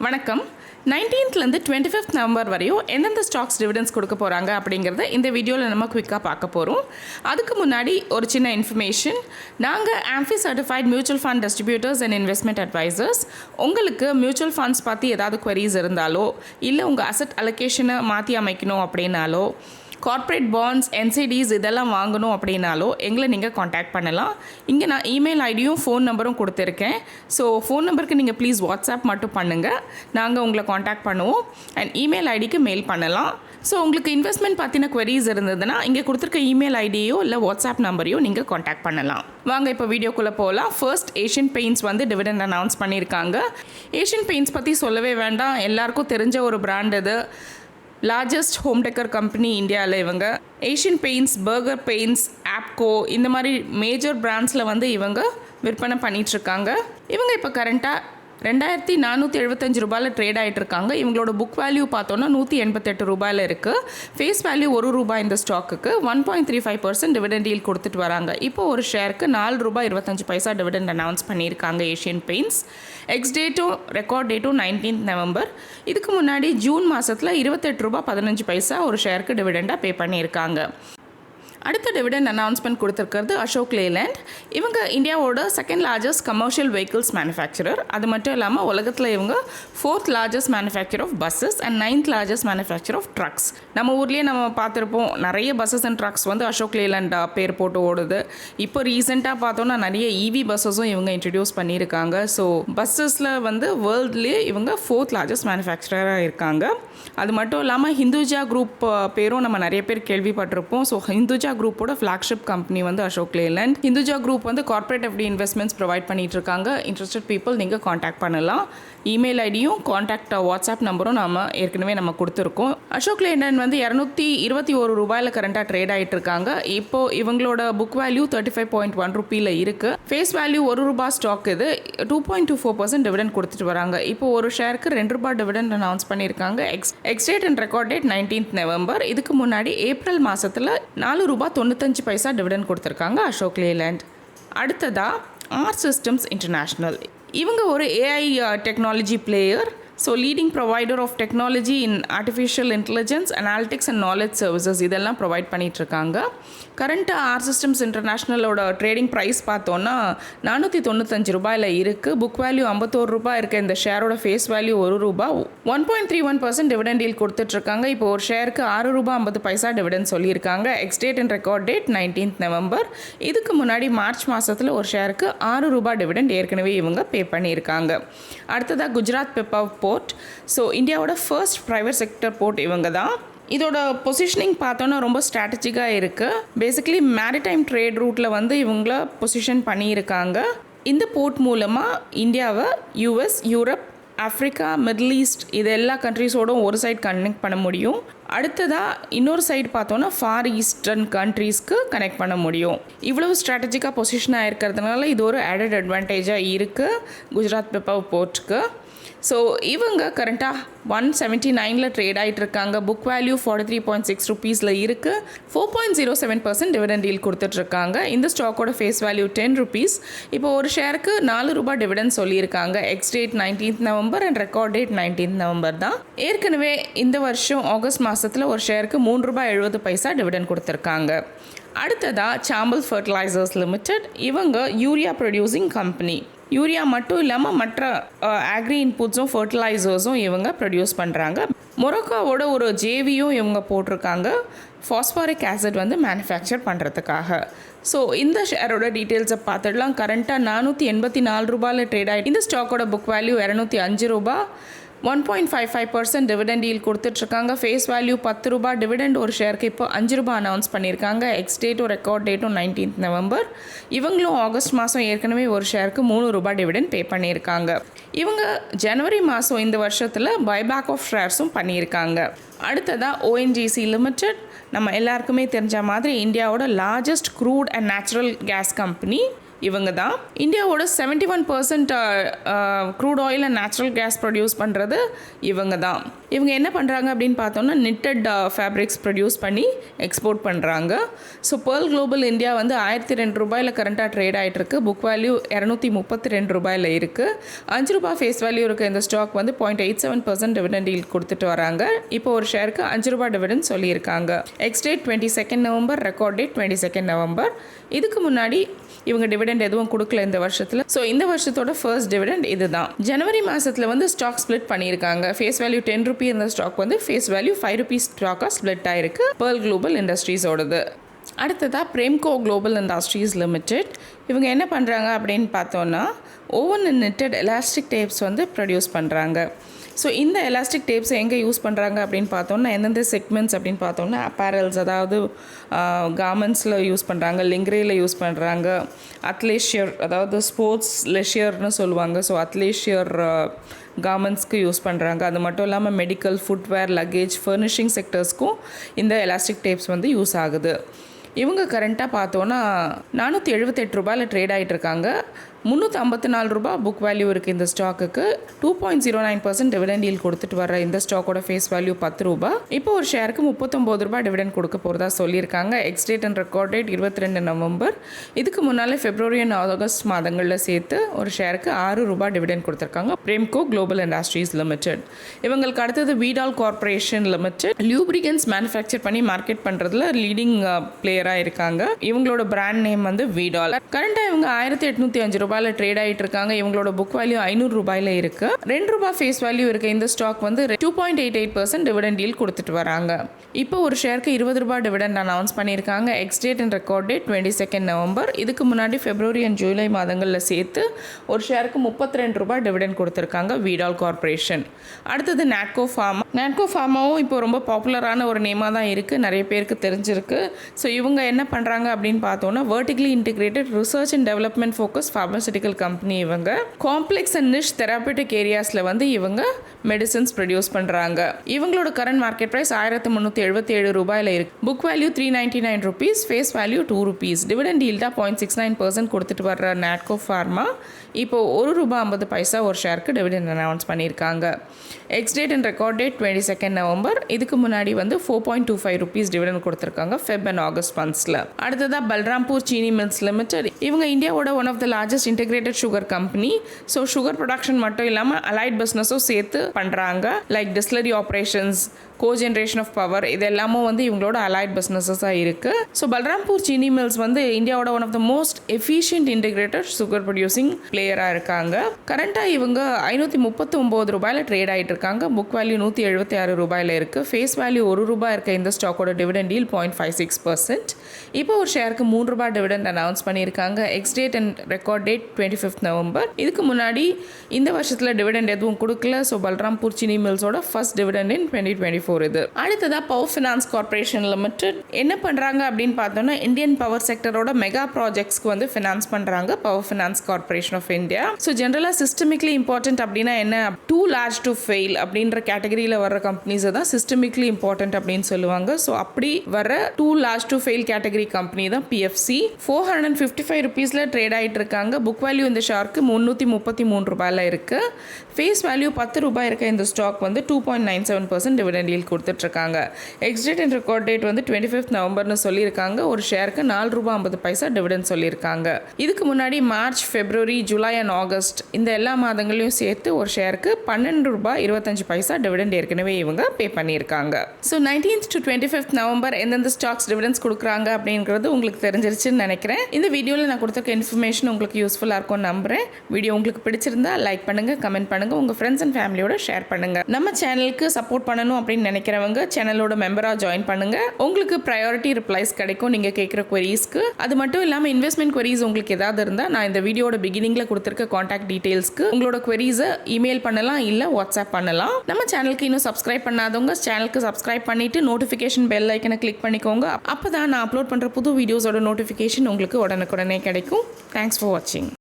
வணக்கம். நைன்டீன்த்லேருந்து twenty fifth November வரையும் எந்தெந்த ஸ்டாக்ஸ் டிவிடன்ஸ் கொடுக்க போகிறாங்க அப்படிங்கிறத இந்த வீடியோவில் நம்ம குவிக்காக பார்க்க போகிறோம் அதுக்கு முன்னாடி ஒரு சின்ன இன்ஃபர்மேஷன் நாங்கள் AMFI certified mutual fund distributors and investment advisors உங்களுக்கு மியூச்சுவல் ஃபண்ட்ஸ் பற்றி ஏதாவது குவரிஸ் இருந்தாலோ இல்லை உங்கள் அசட் அலொகேஷனை மாற்றி அமைக்கணும் அப்படின்னாலோ கார்ப்பரேட் பாண்ட்ஸ் என்சிடிஸ் இதெல்லாம் வாங்கணும் அப்படின்னாலோ எங்களை நீங்கள் காண்டாக்ட் பண்ணலாம். இங்கே நான் இமெயில் ஐடியும் ஃபோன் நம்பரும் கொடுத்துருக்கேன். ஸோ ஃபோன் நம்பருக்கு நீங்கள் ப்ளீஸ் வாட்ஸ்அப் மட்டும் பண்ணுங்கள் நாங்கள் உங்களை காண்டாக்ட் பண்ணுவோம். அண்ட் இமெயில் ஐடிக்கு மெயில் பண்ணலாம். ஸோ உங்களுக்கு இன்வெஸ்ட்மெண்ட் பற்றின குவரிஸ் இருந்ததுன்னா இங்கே கொடுத்துருக்க இமெயில் ஐடியோ இல்லை வாட்ஸ்அப் நம்பரையோ நீங்கள் காண்டாக்ட் பண்ணலாம். வாங்க இப்போ வீடியோக்குள்ளே போகலாம். ஃபர்ஸ்ட் ஏஷியன் பெயிண்ட்ஸ் வந்து டிவிடெண்ட் அனௌன்ஸ் பண்ணியிருக்காங்க. ஏஷியன் பெயிண்ட்ஸ் பற்றி சொல்லவே வேண்டாம். எல்லாருக்கும் தெரிஞ்ச ஒரு பிராண்ட் இது. லார்ஜஸ்ட் ஹோம் டெக்கர் கம்பெனி இந்தியாவில் இவங்க. Asian paints Berger paints Apco இந்த மாதிரி மேஜர் பிராண்ட்ஸில் வந்து இவங்க விற்பனை பண்ணிகிட்ருக்காங்க இவங்க இப்போ கரண்ட்டாக ரெண்டாயிரத்தி நானூற்றி எழுபத்தஞ்சு ரூபாயில் ட்ரேட் ஆகிட்டு இருக்காங்க இவங்களோட புக் வேல்யூ பார்த்தோன்னா நூற்றி எண்பத்தெட்டு ரூபாயில் இருக்குது ஃபேஸ் வேல்யூ ஒரு ரூபாய் இந்த ஸ்டாக்குக்கு one point three five percent dividend deal கொடுத்துட்டு வராங்க. இப்போ ஒரு ஷேருக்கு நாலு ரூபாய் இருபத்தஞ்சு பைசா டிவிடெண்ட் அனௌன்ஸ் பண்ணியிருக்காங்க ஏஷியன் பெயிண்ட்ஸ் எக்ஸ் டேட்டும் ரெக்கார்ட் டேட்டும் நைன்டீன்த் நவம்பர் இதுக்கு முன்னாடி ஜூன் மாதத்தில் இருபத்தெட்டு ரூபாய் பதினஞ்சு பைசா ஒரு ஷேருக்கு டிவிடெண்டாக பே பண்ணியிருக்காங்க. அடுத்த டிவிடெண்ட் அனௌன்ஸ்மெண்ட் கொடுத்துருக்கிறது அசோக் லேலேண்ட். இவங்க இந்தியாவோட second largest commercial vehicles manufacturer அது மட்டும் இல்லாமல் உலகத்தில் இவங்க fourth largest manufacturer of buses and ninth largest manufacturer of trucks நம்ம ஊர்லேயே நம்ம பார்த்துருப்போம் நிறைய பஸ்ஸஸ் அண்ட் ட்ரக்ஸ் வந்து அசோக் லேலேண்ட் பேர் போட்டு ஓடுது. இப்போ ரீசெண்டாக பார்த்தோன்னா நிறைய இவி பஸ்ஸஸும் இவங்க இன்ட்ரடியூஸ் பண்ணியிருக்காங்க. ஸோ பஸ்ஸஸில் வந்து வேர்ல்ட்லேயே இவங்க ஃபோர்த் லார்ஜஸ்ட் மேனுஃபேக்சராக இருக்காங்க. அது மட்டும் இல்லாமல் ஹிந்துஜா குரூப் பேரும் நம்ம நிறைய பேர் கேள்விப்பட்டிருப்போம். ஸோ ஹிந்துஜா குரூப்போட ஃப்ளாக்ஷிப் கம்பெனி வந்து அசோக் லேலண்ட். ஹிந்துஜா குரூப் வந்து கார்பரேட் எஃப்டி இன்வெஸ்ட்மெண்ட்ஸ் ப்ரொவைட் பண்ணிட்டு இருக்காங்க. இன்ட்ரெஸ்டட் பீப்புள் நீங்கள் காண்டாக்ட் பண்ணலாம். இமெயில் ஐடியும் காண்டாக்ட் வாட்ஸ்அப் நம்பரும் நம்ம ஏற்கனவே நம்ம கொடுத்துருக்கோம். அசோக் லேண்டன் வந்து இரநூத்தி இருபத்தி ஒரு ரூபாயில் கரண்ட்டாக ட்ரேட் ஆகிட்டு இருக்காங்க இப்போ இவங்களோட book value thirty five point one ருப்பியில் இருக்குது ஃபேஸ் வேல்யூ ஒரு ரூபாய் ஸ்டாக் இது. Two point two four percent dividend கொடுத்துட்டு வராங்க. இப்போ ஒரு ஷேருக்கு ரெண்டு ரூபாய் டிவிடன் அனௌன்ஸ் பண்ணியிருக்காங்க. Ex ex date and record date nineteenth November இதுக்கு முன்னாடி ஏப்ரல் மாதத்தில் நாலு ரூபாய் தொண்ணூத்தஞ்சு பைசா டிவிடன் கொடுத்துருக்காங்க அசோக் லேலேண்ட். அடுத்ததாக ஆர் சிஸ்டம்ஸ் இன்டர்நேஷ்னல் இவங்க ஒரு AI technology player so leading provider of technology in artificial intelligence analytics and knowledge services இதெல்லாம் ப்ரொவைட் பண்ணிகிட்ருக்காங்க கரண்ட்டாக ஆர் சிஸ்டம்ஸ் இன்டர்நேஷ்னலோட ட்ரேடிங் ப்ரைஸ் பார்த்தோன்னா நானூற்றி தொண்ணூத்தஞ்சு ரூபாயில் இருக்குது புக் வேல்யூ ஐம்பத்தோரு ரூபாய் இருக்க. இந்த ஷேரோட ஃபேஸ் வேல்யூ ஒரு ரூபாய் one point three one percent dividend deal கொடுத்துட்ருக்காங்க இப்போ ஒரு ஷேருக்கு ஆறு ரூபாய் ஐம்பது பைசா டிவிடெண்ட் சொல்லியிருக்காங்க. Ex date and record date nineteenth November இதுக்கு முன்னாடி மார்ச் மாதத்தில் ஒரு ஷேருக்கு ஆறு ரூபாய் டிவிடெண்ட் ஏற்கனவே இவங்க பே பண்ணியிருக்காங்க. அடுத்ததாக குஜராத் பெப்பா போர்ட் ஸோ இந்தியாவோட ஃபர்ஸ்ட் ப்ரைவேட் செக்டர் போர்ட் இவங்க தான் இதோட பொசிஷனிங் பார்த்தோன்னா ரொம்ப ஸ்ட்ராட்டஜிக்காக இருக்குது பேசிக்கலி மேரிடைம் ட்ரேட் ரூட்டில் வந்து இவங்கள பொசிஷன் பண்ணியிருக்காங்க. இந்த போர்ட் மூலமாக இந்தியாவை US Europe Africa middle east இது எல்லா கண்ட்ரீஸோடும் ஒரு சைட் கனெக்ட் பண்ண முடியும். அடுத்ததாக இன்னொரு சைடு பார்த்தோன்னா ஃபார் ஈஸ்டர்ன் கண்ட்ரீஸ்க்கு கனெக்ட் பண்ண முடியும். இவ்வளவு ஸ்ட்ராட்டஜிக்காக பொசிஷனாக இருக்கிறதுனால இது ஒரு ஆடட் அட்வான்டேஜாக இருக்குது குஜராத் பெப்பர் போர்ட்டுக்கு ஸோ இவங்க கரண்ட்டாக ஒன் செவன்ட்டி நைனில் ட்ரேட் ஆகிட்டு இருக்காங்க book value forty three point six ருபீஸில் இருக்குது four point zero seven percent dividend deal கொடுத்துட்ருக்காங்க இந்த ஸ்டாக்கோட ஃபேஸ் வேல்யூ டென் ருபீஸ் இப்போ ஒரு ஷேருக்கு நாலு ரூபாய் டிவிடன் சொல்லியிருக்காங்க. Ex date nineteenth November and record date nineteenth November தான். ஏற்கனவே இந்த வருஷம் ஆகஸ்ட் மாதத்தில் ஒரு ஷேருக்கு மூணு ரூபாய் எழுபது பைசா டிவிடன் கொடுத்துருக்காங்க. அடுத்ததாக சாம்பல் ஃபர்டிலைசர்ஸ் லிமிடெட் இவங்க யூரியா ப்ரொடியூசிங் கம்பெனி யூரியா மட்டும் இல்லாமல் மற்ற ஆக்ரி இன்புட்ஸும் ஃபர்டிலைசர்ஸும் இவங்க ப்ரொடியூஸ் பண்ணுறாங்க மொரோக்காவோட ஒரு ஜேவியும் இவங்க போட்டிருக்காங்க. ஃபாஸ்பாரிக் ஆசிட் வந்து மேனுஃபேக்சர் பண்ணுறதுக்காக ஸோ இந்த ஷேரோட டீட்டெயில்ஸை பார்த்துடலாம். கரண்ட்டாக நானூற்றி எண்பத்தி நாலு ரூபாயில் ட்ரேட் ஆகிட்டு இந்த ஸ்டாக்கோட புக் வேல்யூ இரநூத்தி அஞ்சு ரூபா. One point five five percent dividend deal கொடுத்துட்ருக்காங்க. ஃபேஸ் வேல்யூ பத்து ரூபா. டிவிடெண்ட் ஒரு ஷேருக்கு இப்போ அஞ்சு ரூபா அனௌன்ஸ் பண்ணியிருக்காங்க. எக்ஸ் டேட்டும் ரெக்கார்ட் டேட்டும் நைன்டீன்த் நவம்பர் இவங்களும் ஆகஸ்ட் மாதம் ஏற்கனவே ஒரு ஷேருக்கு மூணு ரூபா டிவிடெண்ட் பே பண்ணியிருக்காங்க. இவங்க ஜனவரி மாதம் இந்த வருஷத்தில் பைபேக் ஆஃப் ஷேர்ஸும் பண்ணியிருக்காங்க. அடுத்ததாக ஓஎன்ஜிசி லிமிடெட் நம்ம எல்லாருக்குமே தெரிஞ்ச மாதிரி இந்தியாவோட largest crude and natural gas company இவங்க தான். இந்தியாவோட seventy one percent crude oil and natural gas produce பண்ணுறது இவங்க தான். இவங்க என்ன பண்ணுறாங்க அப்படின்னு பார்த்தோம்னா நிட்டட் ஃபேப்ரிக்ஸ் ப்ரொடியூஸ் பண்ணி எக்ஸ்போர்ட் பண்ணுறாங்க ஸோ பேர்ல் குளோபல் இந்தியா வந்து ஆயிரத்தி ரெண்டு ரூபாயில் கரண்ட்டாக ட்ரேட் ஆகிட்டுருக்கு புக் வேல்யூ இரநூத்தி முப்பத்தி ரெண்டு ரூபாயில் இருக்குது அஞ்சு ரூபாய் ஃபேஸ் வேல்யூ இருக்க இந்த ஸ்டாக் வந்து point eight seven percent dividend deal கொடுத்துட்டு வராங்க. இப்போ ஒரு ஷேருக்கு அஞ்சு ரூபாய் டிவிடெண்ட் சொல்லியிருக்காங்க. Ex date twenty second November record date twenty second November இதுக்கு முன்னாடி இவங்க டிவிடெண்ட் எதுவும் கொடுக்கல இந்த வருஷத்தில். ஸோ இந்த வருஷத்தோட ஃபர்ஸ்ட் டிவிடெண்ட் இதுதான். ஜனவரி மாதத்தில் வந்து ஸ்டாக் ஸ்ப்ளிட் பண்ணியிருக்காங்க. ஃபேஸ் வேல்யூ டென் ருபி இருந்த ஸ்டாக் வந்து ஃபேஸ் வேல்யூ ஃபைவ் ருபீஸ் ஸ்டாக்காக ஸ்ப்ளிட் ஆயிருக்கு பேர்ல் குளோபல் இண்டஸ்ட்ரீஸோடது அடுத்ததாக பிரேம்கோ குளோபல் இண்டஸ்ட்ரீஸ் லிமிடெட் இவங்க என்ன பண்ணுறாங்க அப்படின்னு பார்த்தோன்னா ஓவன் நிட்டட் எலாஸ்டிக் டேப்ஸ் வந்து ப்ரொடியூஸ் பண்ணுறாங்க ஸோ இந்த எலாஸ்டிக் டேப்ஸை எங்கே யூஸ் பண்ணுறாங்க அப்படின்னு பார்த்தோன்னா எந்தெந்த செக்மெண்ட்ஸ் அப்படின்னு பார்த்தோன்னா அப்பேரல்ஸ் அதாவது கார்மெண்ட்ஸில் யூஸ் பண்ணுறாங்க லிங்க்ரேயில் யூஸ் பண்ணுறாங்க அத்லேஷியர் அதாவது ஸ்போர்ட்ஸ் லெஷியர்னு சொல்லுவாங்க. ஸோ அத்லேஷியர் கார்மெண்ட்ஸ்க்கு யூஸ் பண்ணுறாங்க அது மட்டும் இல்லாமல் மெடிக்கல் ஃபுட்வேர் லக்கேஜ் ஃபர்னிஷிங் செக்டர்ஸ்க்கும் இந்த எலாஸ்டிக் டேப்ஸ் வந்து யூஸ் ஆகுது. இவங்க கரண்ட்டாக பார்த்தோன்னா நானூற்றி எழுபத்தெட்டு ரூபாயில் ட்ரேட் ஆகிட்டு இருக்காங்க. முந்நூற்றி ஐம்பத்தி நாலு ரூபா புக் வேல்யூ இருக்குது இந்த ஸ்டாக்குக்கு two point zero nine percent dividend deal கொடுத்துட்டு வர இந்த ஸ்டாக்கோட ஃபேஸ் வேல்யூ பத்து ரூபா இப்போ ஒரு ஷேருக்கு முப்பத்தொம்போது ரூபா டிவிடெண்ட் கொடுக்க போகிறதா சொல்லியிருக்காங்க. எக்ஸ்டேட் அண்ட் ரெக்கார்ட் டேட் இருபத்தி ரெண்டு நவம்பர். இதுக்கு முன்னாலே பிப்ரவரி அண்ட் ஆகஸ்ட் மாதங்களில் சேர்த்து ஒரு ஷேருக்கு ஆறு ரூபாய் டிவிடெண்ட் கொடுத்துருக்காங்க. பிரேம்கோ குளோபல் இண்டஸ்ட்ரீஸ் லிமிடெட் இவங்களுக்கு அடுத்தது Veedol corporation limited lubricants manufacture பண்ணி மார்க்கெட் பண்ணுறதுல லீடிங் பிளேயராக இருக்காங்க. இவங்களோட பிராண்ட் நேம் வந்து வீடால் கரண்ட்டாக இவங்க ஆயிரத்தி எட்நூற்றி அஞ்சு ரூபாயில் ட்ரேட் ஆகிட்டு இருக்காங்க இவங்களோட புக் வேல்யூ ஐநூறு ரூபாயில் இருக்குது ரெண்டு ரூபாய் ஃபேஸ் வேல்யூ இருக்க. இந்த ஸ்டாக் வந்து two point eight eight percent dividend deal கொடுத்துட்டு வராங்க. இப்போ ஒரு ஷேருக்கு இருபது ரூபாய் டிவிடெண்ட் அனௌன்ஸ் பண்ணியிருக்காங்க. Ex date and record date twenty second November இதுக்கு முன்னாடி பிப்ரவரி அண்ட் ஜூலை மாதங்களில் சேர்த்து ஒரு ஷேருக்கு முப்பத்தி ரெண்டு ரூபாய் டிவிடெண்ட் கொடுத்துருக்காங்க. வீடால் கார்பரேஷன் அடுத்தது நாட்கோ ஃபார்மா நாட்கோ ஃபார்மாவும் இப்போ ரொம்ப பாப்புலரான ஒரு நேமாக தான் இருக்குது நிறைய பேருக்கு தெரிஞ்சிருக்கு. ஸோ இவங்க என்ன பண்ணுறாங்க அப்படின்னு பார்த்தோன்னா vertically integrated research and development focus pharmaceutical company இவங்க. காம்ப்ளெக்ஸ் அண்ட் நிஷ் தெராப்பிட்டிக் ஏரியாஸில் வந்து இவங்க மெடிசன்ஸ் ப்ரொடியூஸ் பண்ணுறாங்க இவங்களோட கரண்ட் மார்க்கெட் ப்ரைஸ் ஆயிரத்தி முந்நூற்றி எழுபத்தி ஏழு ரூபாயில் இருக்குது book value three ninety nine rupees face value two rupees dividend டீல்டாக point six nine percent கொடுத்துட்டு வர்ற நாட்கோ ஃபார்மா இப்போ ஒரு ரூபாய் ஐம்பது பைசா ஒரு ஷேருக்கு டிவிடெண்ட் அனௌன்ஸ் பண்ணியிருக்காங்க. Ex date and record date twenty second November இதுக்கு முன்னாடி வந்து four point two five rupees dividend கொடுத்துருக்காங்க ஃபெப் அண்ட் ஆகஸ்ட் மந்த்ஸில் அடுத்ததாக பல்ராம்பூர் சீனி மில்ஸ் லிமிடெட். இவங்க இந்தியாவோட one of the largest integrated sugar company so sugar production மட்டும் இல்லாமல் அலைட் பிஸ்னஸும் சேர்த்து பண்ணுறாங்க like distillery operations cogeneration of power இது எல்லாமும் வந்து இவங்களோட அலைட் பிஸ்னஸஸாக இருக்குது ஸோ பல்ராம்பூர் சீனி மில்ஸ் வந்து இந்தியாவோட one of the most efficient integrated sugar producing பிளேயராக இருக்காங்க. கரண்ட்டாக இவங்க ஐநூற்றி முப்பத்தி ஒம்பது ரூபாயில் ட்ரேட் ஆகிட்டு இருக்காங்க. புக் வேல்யூ நூற்றி எழுபத்தி ஆறு ரூபாயில் இருக்குது ஃபேஸ் வேல்யூ ஒரு ரூபாய் இருக்க இந்த ஸ்டாக்கோட டிவிடெண்ட் டீல் பாயிண்ட் ஃபைவ் சிக்ஸ் பர்சன்ட் இப்போ ஒரு ஷேருக்கு மூன்று ரூபாய் டிவிடெண்ட் அனௌன்ஸ் பண்ணியிருக்காங்க. Ex date and record date twenty fifth November இதுக்கு முன்னாடி இந்த வருஷத்தில் டிவிடெண்ட் எதுவும் கொடுக்கல. So Balrampur Chini மில்ஸோட first dividend in twenty twenty four இது. அடுத்ததாக பவர் ஃபினான்ஸ் கார்பரேஷன் லிமிடெட் என்ன பண்ணுறாங்க அப்படின்னு பார்த்தோன்னா இந்தியன் பவர் செக்டரோட மெகா ப்ராஜெக்ட்ஸ்க்கு வந்து ஃபினான்ஸ் பண்ணுறாங்க power finance corporation of India so ஜென்ரலாக சிஸ்டமிக்லி இம்பார்ட்டன்ட் அப்படின்னா என்ன? டூ லார்ஜ் டு ஃபெயில் அப்படின்ற கேட்டகரியில் வர கம்பெனிஸை தான் சிஸ்டமிக்லி இம்பார்ட்டன்ட் அப்படின்னு சொல்லுவாங்க. ஸோ அப்படி வர too large to fail category company தான் PFC four hundred fifty five ருபீஸில் ட்ரேட் ஆகிட்டு இருக்காங்க. புக் வேல்யூ இந்த ஷார்க்கு முந்நூற்றி முப்பத்தி மூணு ரூபாயில் இருக்குது ஃபேஸ் வேல்யூ பத்து ரூபாய் இருக்க இந்த ஸ்டாக் வந்து two point nine seven percent dividend deal கொடுத்துட்ருக்காங்க. Ex date and record date வந்து டுவெண்ட்டி ஃபிஃப்த் நவம்பர்னு சொல்லியிருக்காங்க. ஒரு ஷேருக்கு நாலு ரூபாய் ஐம்பது பைசா டிவிடன் சொல்லியிருக்காங்க. இதுக்கு முன்னாடி March February July and August இந்த எல்லா மாதங்களையும் சேர்த்து ஒரு ஷேருக்கு பன்னெண்டு ரூபாய் இருபத்தஞ்சு பைசா டிவிடெண்ட் ஏற்கனவே இவங்க பே பண்ணியிருக்காங்க. So nineteenth to twenty fifth November எந்தெந்த ஸ்டாக்ஸ் டிவிடன்ஸ் கொடுக்குறாங்க அப்படிங்கிறது உங்களுக்கு தெரிஞ்சிருச்சுன்னு நினைக்கிறேன். இந்த வீடியோவில் நான் கொடுத்துருக்க இன்ஃபர்மேஷன் உங்களுக்கு யூஸ்ஃபுல்லாக இருக்கும்னு நம்புறேன். வீடியோ உங்களுக்கு பிடிச்சிருந்தா லைக் பண்ணுங்க கமெண்ட் பண்ணுங்க உங்க ஃப்ரெண்ட்ஸ் அண்ட் ஃபேமிலியோட ஷேர் பண்ணுங்க. நம்ம சேனலுக்கு சப்போர்ட் பண்ணணும் அப்படின்னு நினைக்கிறவங்க சேனலோட மெம்பராக ஜாயின் பண்ணுங்க. உங்களுக்கு ப்ரையாரிட்டி ரிப்ளைஸ் கிடைக்கும். நீங்கள் கேட்குற கொரிஸ்க்கு அது மட்டும் இல்லாமல் இன்வெஸ்ட்மெண்ட் கொரிஸ் உங்களுக்கு ஏதாவது இருந்தால் நான் இந்த வீடியோட பிகினிங்ல கொடுத்துருக்க காண்டாக்ட் டீடைல்ஸ்க்கு உங்களோட கொரிஸை இமெயில் பண்ணலாம் இல்லை வாட்ஸ்அப் பண்ணலாம். நம்ம சேனலுக்கு இன்னும் சப்ஸ்கிரைப் பண்ணாதவங்க சேனலுக்கு சப்ஸ்கிரைப் பண்ணிட்டு நோட்டிஃபிகேஷன் பெல் ஐக்கனை கிளிக் பண்ணிக்கோங்க. அப்போ தான் நான் அப்லோட் பண்ணுற புது வீடியோஸோட நோட்டிஃபிகேஷன் உங்களுக்கு உடனுக்குடனே கிடைக்கும். தேங்க்ஸ் ஃபார் வாட்சிங்